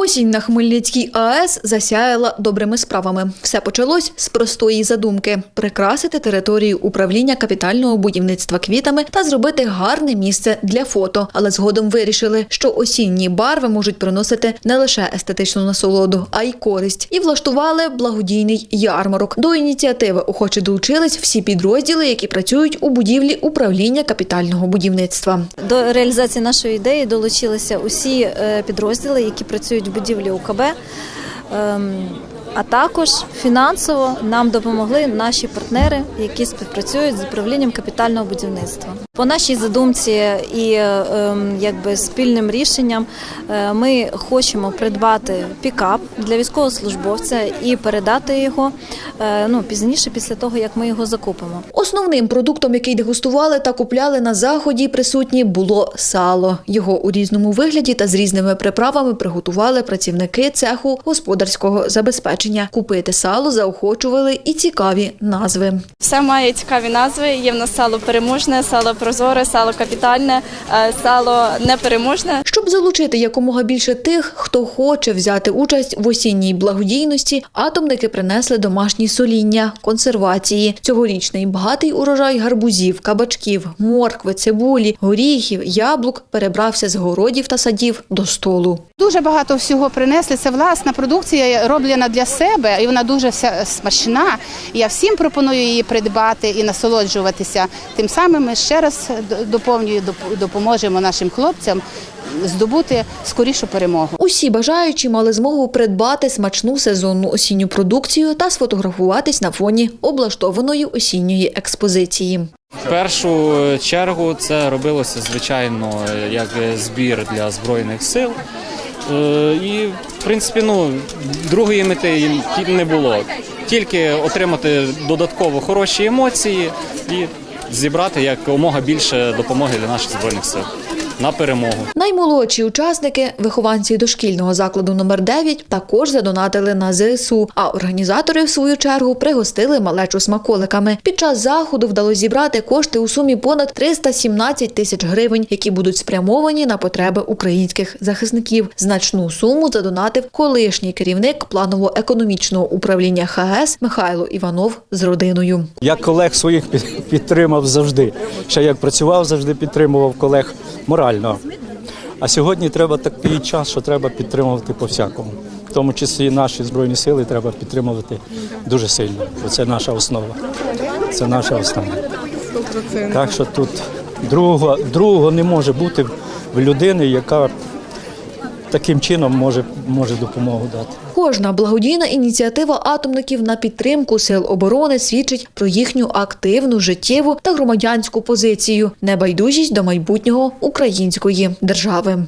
Осінь на Хмельницькій АЕС засяяла добрими справами. Все почалось з простої задумки – прикрасити територію управління капітального будівництва квітами та зробити гарне місце для фото. Але згодом вирішили, що осінні барви можуть приносити не лише естетичну насолоду, а й користь. І влаштували благодійний ярмарок. До ініціативи охоче долучились всі підрозділи, які працюють у будівлі управління капітального будівництва. До реалізації нашої ідеї долучилися усі е, підрозділи, які працюють в будівлі УКБ. Ем, А також фінансово нам допомогли наші партнери, які співпрацюють з управлінням капітального будівництва. По нашій задумці і ем, якби спільним рішенням е, ми хочемо придбати пікап для військовослужбовця і передати його ну, пізніше, після того як ми його закупимо. Основним продуктом, який дегустували та купляли на заході присутні, було сало. Його у різному вигляді та з різними приправами приготували працівники цеху господарського забезпечення. Купити сало заохочували і цікаві назви. Все має цікаві назви. Є в нас сало переможне, сало прозоре, сало капітальне, е, сало непереможне. Щоб залучити якомога більше тих, хто хоче взяти участь в осінній благодійності, атомники принесли домашні соління, консервації. Цьогорічний багатий урожай гарбузів, кабачків, моркви, цибулі, горіхів, яблук перебрався з городів та садів до столу. Дуже багато всього принесли. Це власна продукція, роблена для себе, і вона дуже вся смачна. Я всім пропоную її придбати і насолоджуватися. Тим самим ми ще раз доповнюю, доп- допоможемо нашим хлопцям здобути скорішу перемогу. Усі бажаючі мали змогу придбати смачну сезонну осінню продукцію та сфотографуватись на фоні облаштованої осінньої експозиції. В першу чергу це робилося звичайно як збір для збройних сил. Е, І в принципі, ну другої мети не було. Тільки отримати додатково хороші емоції і зібрати якомога більше допомоги для наших збройних сил на перемогу. Наймолодші учасники, вихованці дошкільного закладу номер 9 також задонатили на ЗСУ, а організатори, в свою чергу, пригостили малечу смаколиками. Під час заходу вдалося зібрати кошти у сумі понад 317 тисяч гривень, які будуть спрямовані на потреби українських захисників. Значну суму задонатив колишній керівник планово-економічного управління ХАЕС Михайло Іванов з родиною. Я колег своїх підтримав завжди. Ще як працював, завжди підтримував колег морально. А сьогодні треба такий час, що треба підтримувати по всякому. В тому числі наші збройні сили треба підтримувати дуже сильно. Бо це наша основа. Це наша основа. Так що тут другого, другого не може бути в людини, яка таким чином може, може допомогу дати. Кожна благодійна ініціатива атомників на підтримку сил оборони свідчить про їхню активну, життєву та громадянську позицію, небайдужість до майбутнього української держави.